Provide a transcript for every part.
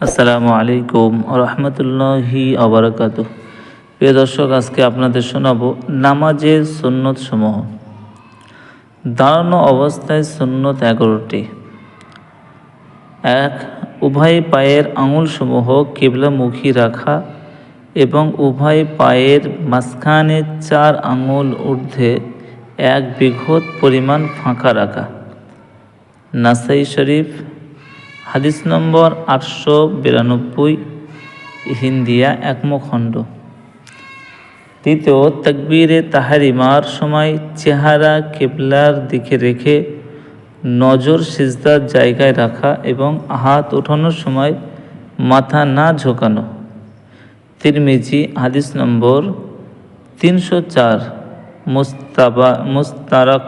আসসালামু আলাইকুম রহমতুল্লাহি আবরাকাত প্রিয় দর্শক, আজকে আপনাদের শোনাবো নামাজের সুন্নত সমূহ দাঁড়ানো অবস্থায় সুন্নত এগারোটি। এক, উভয় পায়ের আঙুলসমূহ কেবলামুখী রাখা এবং উভয় পায়ের মাঝখানে চার আঙুল ঊর্ধ্বে এক বিঘত পরিমাণ ফাঁকা রাখা। নাসাই শরীফ হাদিস নম্বর আটশো বিরানব্বই, হিন্দিয়া একমখণ্ড। তৃতীয়, তকবীরে তাহারিমার সময় চেহারা কেবলার দিকে রেখে নজর সিজদার জায়গায় রাখা এবং হাত ওঠানোর সময় মাথা না ঝোঁকানো। তিরমিজি, হাদিস নম্বর তিনশো চার, মুস্তাবা মুস্তারক,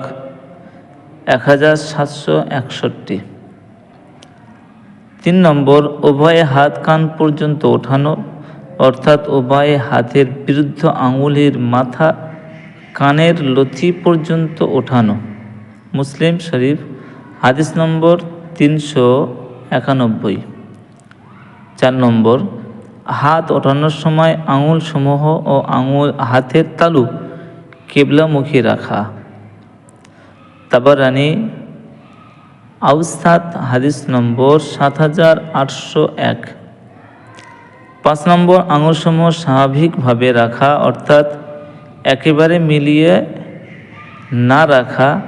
এক হাজার সাতশো একষট্টি। তিন নম্বর, উভয় হাত কান পর্যন্ত ওঠানো, অর্থাৎ উভয় হাতের বিরুদ্ধ আঙুলের মাথা কানের লথি পর্যন্ত ওঠানো। মুসলিম শরীফ, হাদিস নম্বর তিনশো একানব্বই। চার নম্বর, হাত ওঠানোর সময় আঙুল সমূহ ও আঙুল হাতের তালু কেবলামুখী রাখা। তাবারানি আউসাত হাদিস নম্বর সাত হাজার আটশো এক। পাঁচ নম্বর আঙুলসমূহ স্বাভাবিকভাবে রাখা, অর্থাৎ একেবারে মিলিয়ে না রাখা,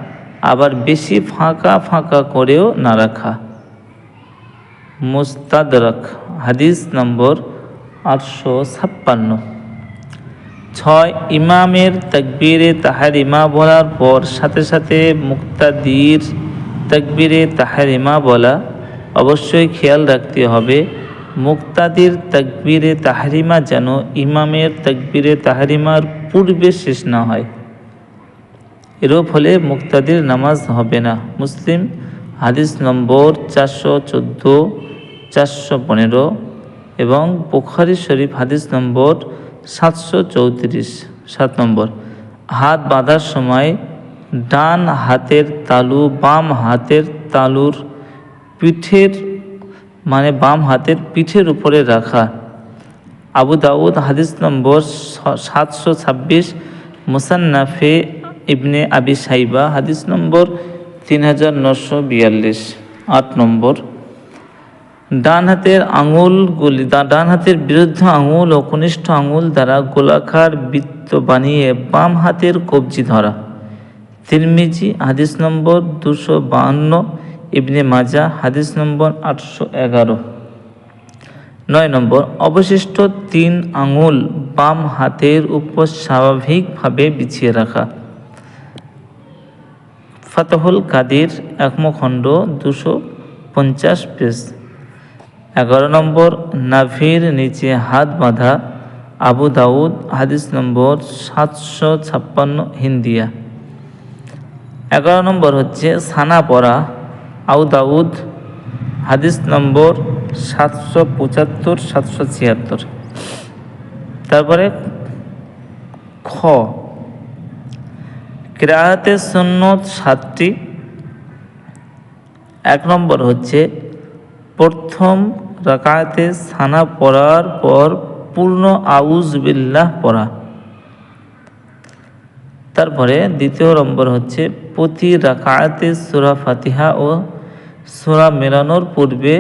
আবার বেশি ফাঁকা ফাঁকা করেও না রাখা। মুস্তাদরক, হাদিস নম্বর আটশো ছাপ্পান্ন। ছয়, ইমামের তাকবীরে তাহারিমা বলার পর সাথে সাথে মুক্তাদির তাকবীরে তাহারিমা বলা অবশ্যই খেয়াল রাখতে হবে। মুক্তাদির তাকবীরে তাহারিমা যেন ইমামের তাকবীরে তাহারিমার পূর্বে শেষ না হয়। এরও ফলে মুক্তাদির নামাজ হবে না। মুসলিম হাদিস নম্বর চারশো চোদ্দ, চারশো পনেরো এবং বুখারি শরীফ হাদিস নম্বর সাতশো চৌত্রিশ, সাত নম্বর। হাত বাঁধার সময় ডান হাতের তালু, বাম হাতের তালুর পিঠের মানে বাম হাতের পিঠের উপরে রাখা। আবু দাউদ, হাদিস নম্বর সাতশো ছাব্বিশ, মুসান্নাফে ইবনে আবি সাইবা হাদিস নম্বর তিন হাজার নশো বিয়াল্লিশ, আট নম্বর। ডান হাতের আঙুলগুলি ডান হাতের বিরুদ্ধ আঙুল ও কনিষ্ঠ আঙুল দ্বারা গোলাকার বৃত্ত বানিয়ে বাম হাতের কবজি ধরা। তিরমিজি, হাদিস নম্বর দুশো বাহান্ন, ইবনে মাজা, হাদিস নম্বর আটশো এগারো। নয় নম্বর, অবশিষ্ট তিন আঙুল বাম হাতের উপর স্বাভাবিকভাবে বিছিয়ে রাখা। ফাতহুল কাদির একমখণ্ড, দুশো পঞ্চাশ পেজ। এগারো নম্বর, নাভির নিচে হাত বাঁধা, আবু দাউদ, হাদিস নম্বর সাতশো ছাপ্পান্ন, হিন্দিয়া। এগারো নম্বর হচ্ছে সানা পড়া আউ দাউদ, হাদিস নম্বর সাতশো পঁচাত্তর, সাতশো ছিয়াত্তর। তারপরে খ। ক্রাহাতের সন্ন্যত সাতটি। এক নম্বর হচ্ছে প্রথম রাকাতে সানা পড়ার পর পূর্ণ আউজ বিল্লাহ পড়া। তারপরে দ্বিতীয় নম্বর হচ্ছে প্রতি রাকাতে সুরা ফাতিহা ও সুরা মেলানোর পূর্বে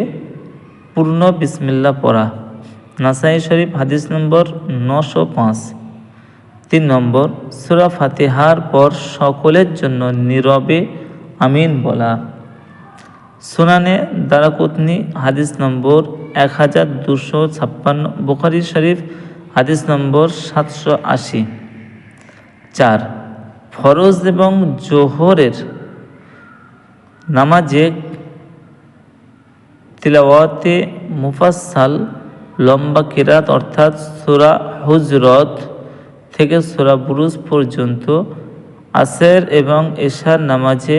পূর্ণ বিসমিল্লা পড়া। নাসাই শরীফ হাদিস নম্বর নশো পাঁচ। তিন নম্বর, সুরা ফাতিহার পর সকলের জন্য নীরবে আমিন বলা। সুনানে দারাকুতনি হাদিস নম্বর এক হাজার দুশো ছাপ্পান্ন, বুখারি শরীফ হাদিস নম্বর সাতশো আশি। চার ফরজ এবং জোহরের নামাজে তিলাওয়াতে মুফাসাল লম্বা কিরাত অর্থাৎ সুরা হুজরত থেকে সুরা বুরুজ পর্যন্ত আসের এবং এশার নামাজে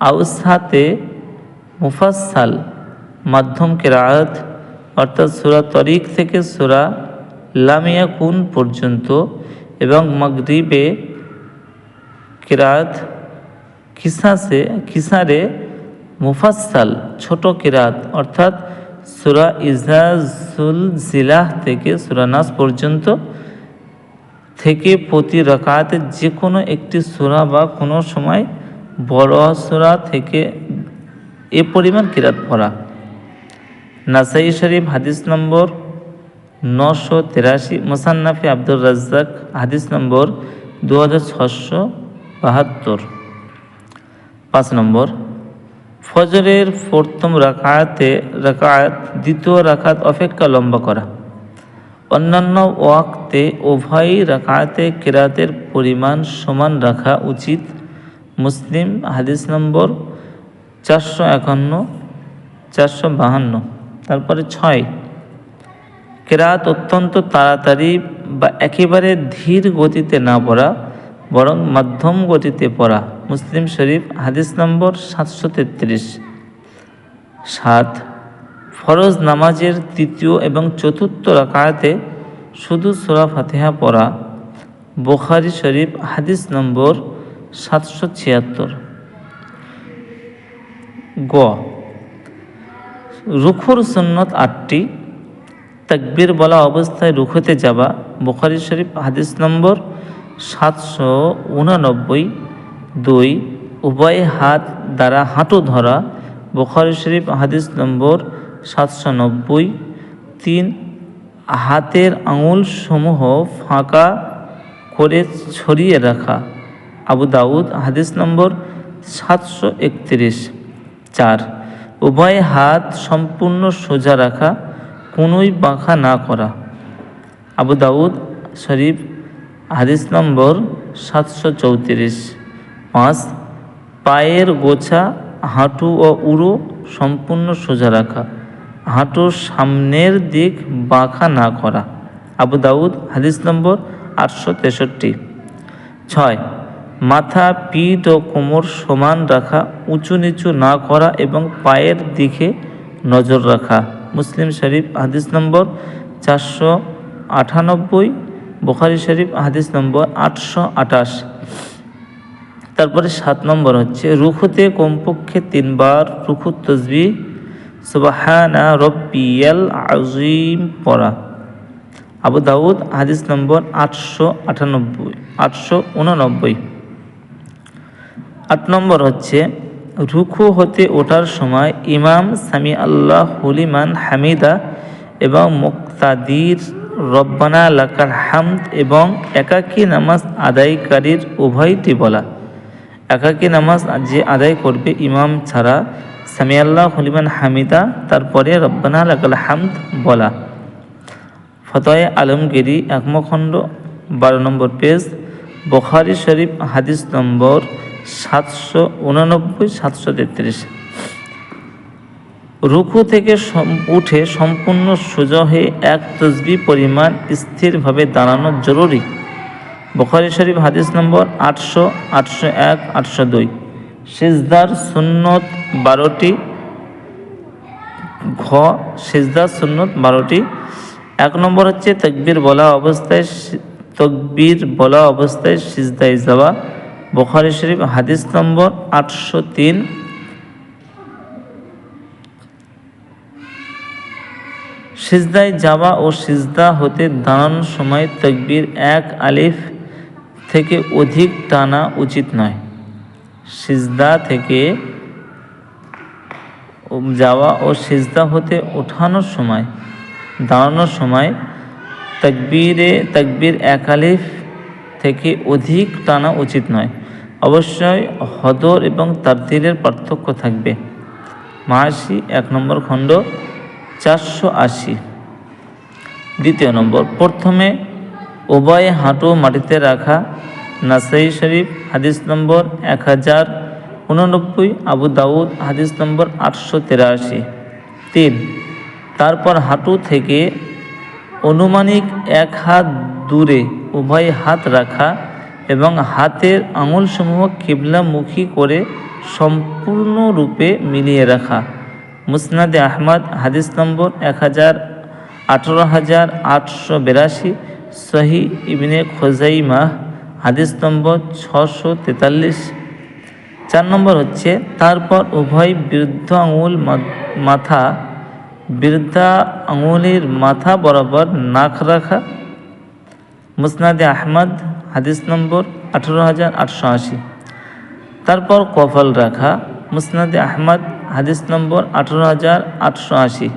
আউসাতে মুফাসাল মাধ্যম কেরাত অর্থাৎ সুরা তরিক থেকে সুরা লামিয়া কুন পর্যন্ত এবং মগরিবে কিরাত খিসাসে খিসারে মুফাসাল ছোট কিরাত, অর্থাৎ সুরা ইজাজুল জিলাহ থেকে সুরানাস পর্যন্ত থেকে প্রতি রাকাতে যে কোনো একটি সূরা বা কোনো সময় বড় সূরা থেকে এ পরিমাণ কিরাত পড়া। নাসাই শরীফ হাদিস নম্বর নশো তেরাশি, মোসান্নাফি আব্দুর রাজ্জাক হাদিস নম্বর দু হাজার ছশো বাহাত্তর। পাঁচ নম্বর, ফজরের প্রথম রাকাতে রাকাত, দ্বিতীয় রাকাত অপেক্ষা লম্বা করা। অন্যান্য ওয়াক্তে উভয় রাকাতে কেরাতের পরিমাণ সমান রাখা উচিত। মুসলিম হাদিস নম্বর চারশো একান্ন, চারশো বাহান্ন। তারপরে ছয়, কেরাত অত্যন্ত তাড়াতাড়ি বা একেবারে ধীর গতিতে না পড়া বরং মাধ্যম গতিতে পড়া। মুসলিম শরীফ, হাদিস নম্বর সাতশো তেত্রিশ। সাত, ফরজ নামাজের তৃতীয় এবং চতুর্থ রাকায়াতে শুধু সুরা ফাতেহা পড়া। বোখারি শরীফ, হাদিস নম্বর সাতশো ছিয়াত্তর। গ, রুখুর সুন্নত আটটি। তাকবীর বলা অবস্থায় রুখতে যাবা। বোখারি শরীফ, হাদিস নম্বর সাতশো উনানব্বই, দুই, উভয় হাত দ্বারা হাঁটু ধরা, বোখারি শরীফ, হাদিস নম্বর সাতশো নব্বই, তিন, হাতের আঙুল সমূহ ফাঁকা করে ছড়িয়ে রাখা, আবু দাউদ, হাদিস নম্বর সাতশো একত্রিশ, চার, উভয় হাত সম্পূর্ণ সোজা রাখা, কোনোই বাঁকা না করা, আবু দাউদ শরীফ হাদিস নম্বর সাতশো চৌত্রিশ। পাঁচ, পায়ের গোছা, হাঁটু ও উড়ো সম্পূর্ণ সোজা রাখা। হাঁটুর সামনের দিক বাঁকা না করা। আবু দাউদ, হাদিস নম্বর আটশো তেষট্টি। ছয়, মাথা, পিঠ ও কোমর সমান রাখা, উঁচু নিচু না করা এবং পায়ের দিকে নজর রাখা। মুসলিম শরীফ, হাদিস নম্বর চারশো আটানব্বই বোখারি শরীফ, হাদিস নম্বর আটশো আটাশ। তারপরে সাত নম্বর হচ্ছে, রুখুতে কমপক্ষে তিনবার রুখু তসবি, সুবাহানা রব্বিয়াল আজিম পড়া। আবু দাউদ, হাদিস নম্বর আটশো আটানব্বই, আটশো উননব্বই। আট নম্বর হচ্ছে, রুখু হতে ওঠার সময় ইমাম সামি আল্লাহ হুলিমান হামিদা এবং মুক্তাদির রব্বানা লাকাল হামদ এবং একাকী নামাজ আদায়কারীর উভয়টি বলা। একাকী নামাজ যে আদায় করবে ইমাম ছাড়া, সামিয়াল্লাহ হলিমান হামিদা, তারপরে রব্বানা লাকাল হামদ বলা। ফতয়ে আলমগিরি একমখণ্ড, বারো নম্বর পেজ, বখারি শরীফ হাদিস নম্বর সাতশো উনানব্বই সাতশো তেত্রিশ। রুকু থেকে উঠে সম্পূর্ণ সোজা হয়ে এক তসবি পরিমাণ স্থিরভাবে দাঁড়ানো জরুরি। বখারি শরীফ হাদিস নম্বর আটশো আটশো এক, আটশো দুই। সিজদার সুন্নত বারোটি, ঘ, সিজদার সুন্নত বারোটি। এক নম্বর হচ্ছে তকবির বলা অবস্থায় তকবির বলা অবস্থায় সিজদায় যাওয়া। বখারি শরীফ হাদিস নম্বর আটশো তিন সিজদায় যাওয়া ও সিজদা হতে দাঁড়ানোর সময় তকবির এক আলিফ থেকে অধিক টানা উচিত নয়। সিজদা থেকে যাওয়া ও সিজদা হতে ওঠানোর সময়, দাঁড়ানোর সময় তকবীরে, তকবীর এক আলিফ থেকে অধিক টানা উচিত নয়। অবশ্যই হদর এবং তারতিলের পার্থক্য থাকবে। মাসি এক নম্বর খণ্ড চারশো আশি। দ্বিতীয় নম্বর, প্রথমে উভয় হাঁটু মাটিতে রাখা নাসাই শরীফ, হাদিস নম্বর এক হাজার উননব্বই, আবু দাউদ, হাদিস নম্বর আটশো তেরাশি। তিন, তারপর হাঁটু থেকে অনুমানিক এক হাত দূরে উভয় হাত রাখা এবং হাতের আঙুলসমূহ কিবলামুখী করে সম্পূর্ণরূপে মিলিয়ে রাখা। মুসনাদে আহমদ, হাদিস নম্বর এক হাজার আঠেরো হাজার আটশো বিরাশি, সহি ইবনে খোজাইমা, হাদিস নম্বর ছশো তেতাল্লিশ। চার নম্বর হচ্ছে, তারপর উভয় বৃদ্ধ আঙুল মাথা, বৃদ্ধা আঙুলের মাথা বরাবর নাক রাখা। মুসনাদে আহমদ, হাদিস নম্বর আঠেরো হাজার আটশো আশি। তারপর কফল রাখা। মুসনাদে আহমদ হাদিস নম্বর আঠেরো হাজার আটশো আশি।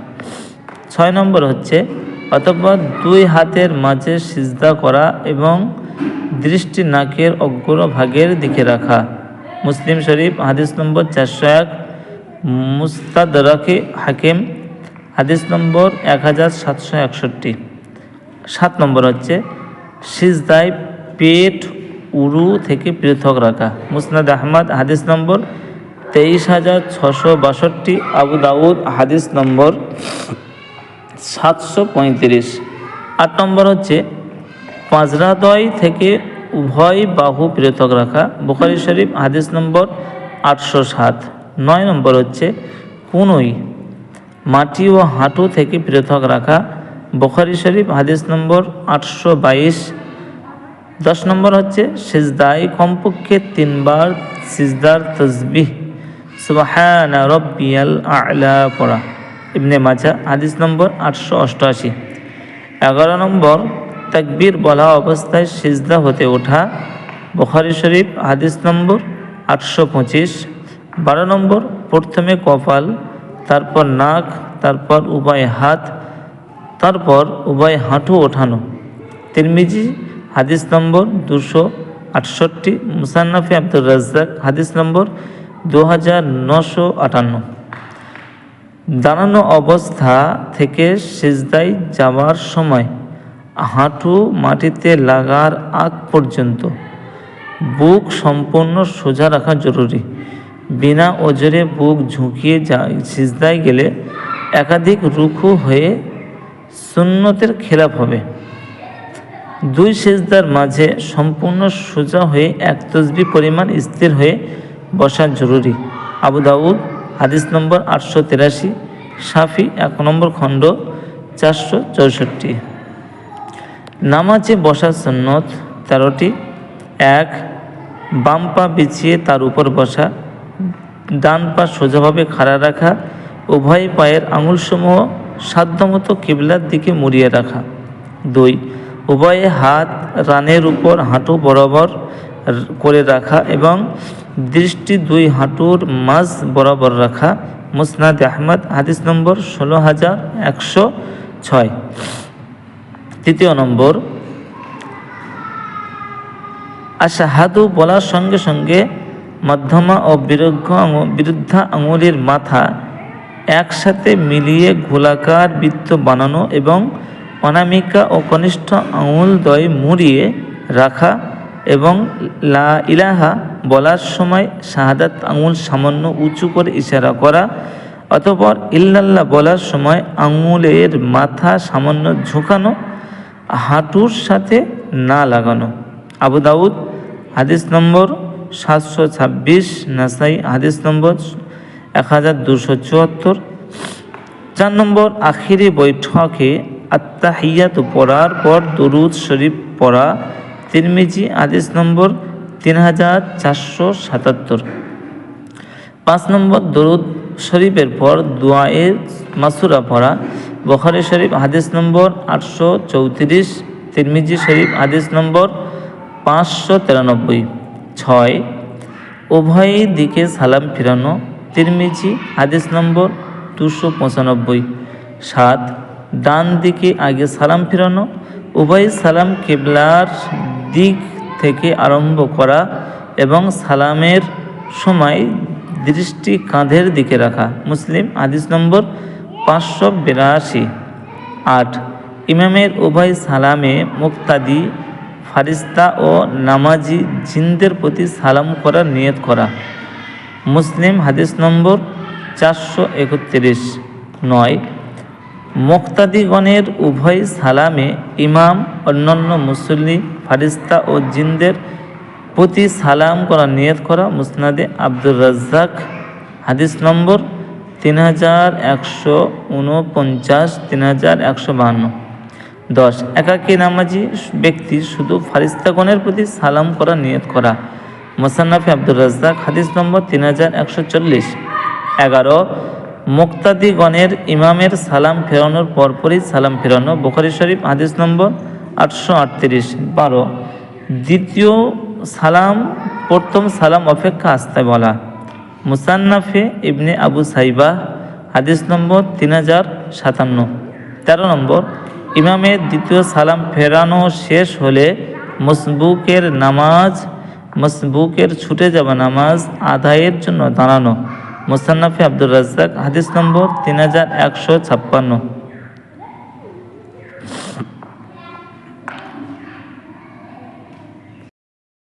ছয় নম্বর হচ্ছে অতঃপর দুই হাতের মাঝে সিজদা করা এবং দৃষ্টি নাকের অগ্রভাগের দিকে রাখা। মুসলিম শরীফ, হাদিস নম্বর চারশো এক। মুস্তাদরাকে হাকিম, হাদিস নম্বর এক হাজার সাতশো একষট্টি। সাত নম্বর হচ্ছে, সিজদায় পেট উরু থেকে পৃথক রাখা। মুসনাদ আহমদ, হাদিস নম্বর তেইশ হাজার ছশো বাষট্টি আবু দাউদ, হাদিস নম্বর সাতশো পঁয়ত্রিশ। আট নম্বর হচ্ছে পাঁচরাদয় থেকে উভয় বাহু পৃথক রাখা, বুখারি শরীফ, হাদিস নম্বর আটশো সাত। নয় নম্বর হচ্ছে কুনুই মাটি ও হাঁটু থেকে পৃথক রাখা, বুখারি শরীফ, হাদিস নম্বর আটশো বাইশ। দশ নম্বর হচ্ছে, সিজদায় কমপক্ষে তিনবার সিজদার তসবিহ সুবাহানা রব্বিয়াল আলা পড়া। ইবনে মাজা, হাদিস নম্বর আটশো অষ্টআশি। এগারো নম্বর, তাকবীর বলা অবস্থায় সিজদা হতে ওঠা, বুখারি শরীফ, হাদিস নম্বর আটশো পঁচিশ। বারো নম্বর, প্রথমে কপাল, তারপর নাক, তারপর উভয় হাত, তারপর উভয় হাঁটু ওঠানো। তিরমিজি, হাদিস নম্বর দুশো আটষট্টি। মুসান্নাফি আব্দুর রাজ্জাক, হাদিস নম্বর দু হাজার নশো আটান্ন। দাঁড়ানো অবস্থা থেকে সেজদাই যাওয়ার সময় হাঁটু মাটিতে লাগার আগ পর্যন্ত বুক সম্পূর্ণ সোজা রাখা জরুরি। বিনা ওজরে বুক ঝুঁকিয়ে যা সিজদায় গেলে একাধিক রুখু হয়ে সুন্নতের খেলাপ হবে। দুই সেজদার মাঝে সম্পূর্ণ সোজা হয়ে এক তসবি পরিমাণ স্থির হয়ে বসা জরুরি। আবু দাউদ, হাদিস নম্বর আটশো তিরাশি সাফি এক নম্বর খণ্ড, চারশো চৌষট্টি। নামাজে বসা সন্নত তেরোটি। এক, বাম পা বিছিয়ে তার উপর বসা। ডান পা সোজাভাবে খাড়া রাখা। উভয় পায়ের আঙুলসমূহ সাধ্যমতো কিবলার দিকে মুড়িয়ে রাখা। দুই, উভয়ে হাত রানের উপর হাঁটু বরাবর করে রাখা এবং দৃষ্টি দুই হাঁটুর মাঝ বরাবর রাখা মুসনাদ আহমদ, হাদিস নম্বর ষোলো হাজার একশো ছয়। তৃতীয় নম্বর, আশাহাদু বলার সঙ্গে সঙ্গে মধ্যমা ও বিরুদ্ধ বিরুদ্ধা আঙুলের মাথা একসাথে মিলিয়ে গোলাকার বৃত্ত বানানো এবং অনামিকা ও কনিষ্ঠ আঙুল দয় মুড়িয়ে রাখা এবং লা ইলাহা বলার সময় শাহাদাত আঙুল সামান্য উঁচু করে ইশারা করা অতপর ইল্লাল্লাহ বলার সময় আঙুলের মাথা সামান্য ঝুঁকানো, হাঁটুর সাথে না লাগানো। আবু দাউদ, হাদিস নম্বর সাতশো ছাব্বিশ, নাসাই হাদিস নম্বর এক হাজার দুশো চুয়াত্তর। চার নম্বর, আখিরি বৈঠকে আত্মাহিয়াত পড়ার পর দরুদ শরীফ পড়া তিরমিজি আদেশ নম্বর তিন হাজার চারশো সাতাত্তর। পাঁচ নম্বর দরুদ শরীফের পর দোয়ায়ের মাসুরা পড়া, বখারি শরীফ হাদিস নম্বর আটশো চৌত্রিশ, তিরমিজি শরীফ হাদিস নম্বর পাঁচশো তিরানব্বই। ছয়, উভয় দিকে সালাম ফিরানো, তিরমিজি হাদিস নম্বর দুশো পঁচানব্বই। সাত, ডান দিকে আগে সালাম ফিরানো উভয় সালাম কেবলার দিক থেকে আরম্ভ করা এবং সালামের সময় দৃষ্টি কাঁধের দিকে রাখা। মুসলিম, হাদিস নম্বর পাঁচশো বিরাশি। আট, ইমামের উভয় সালামে মুক্তাদি, ফারিস্তা ও নামাজি জিনদের প্রতি সালাম করার নিয়ত করা। মুসলিম, হাদিস নম্বর চারশো একত্রিশ। নয় মোক্তাদিগণের উভয় সালামে ইমাম, অন্যান্য মুসল্লি, ফারিস্তা ও জিনদের প্রতি সালাম করা নিয়ত করা মুসনাদে আব্দুর রাজ্জাক। হাদিস নম্বর তিন হাজার একশো উনপঞ্চাশ, তিন হাজার একশো বাহান্ন। দশ, একাকী নামাজি ব্যক্তি শুধু ফারিস্তাগণের প্রতি সালাম করা নিয়ত করা। মোসান্নাফি আব্দুর রাজ্জাক, হাদিস নম্বর তিন হাজার একশো চল্লিশ। এগারো মুক্তাদিগণের ইমামের সালাম ফেরানোর পরপরই সালাম ফেরানো বুখারি শরীফ, হাদিস নম্বর আটশো আটত্রিশ। বারো, দ্বিতীয় সালাম, প্রথম সালাম অপেক্ষা আসতে বলা। মুসান্নাফে ইবনে আবু সাইবা, হাদিস নম্বর তিন হাজার সাতান্ন। তেরো নম্বর ইমামের দ্বিতীয় সালাম ফেরানো শেষ হলে মসবুকের নামাজ, মসবুকের ছুটে যাওয়া নামাজ আদায়ের জন্য দাঁড়ানো। মুসান্নাফি আব্দুর রাজ্জাক হাদিস নম্বর তিন হাজার একশো ছাপ্পান্ন।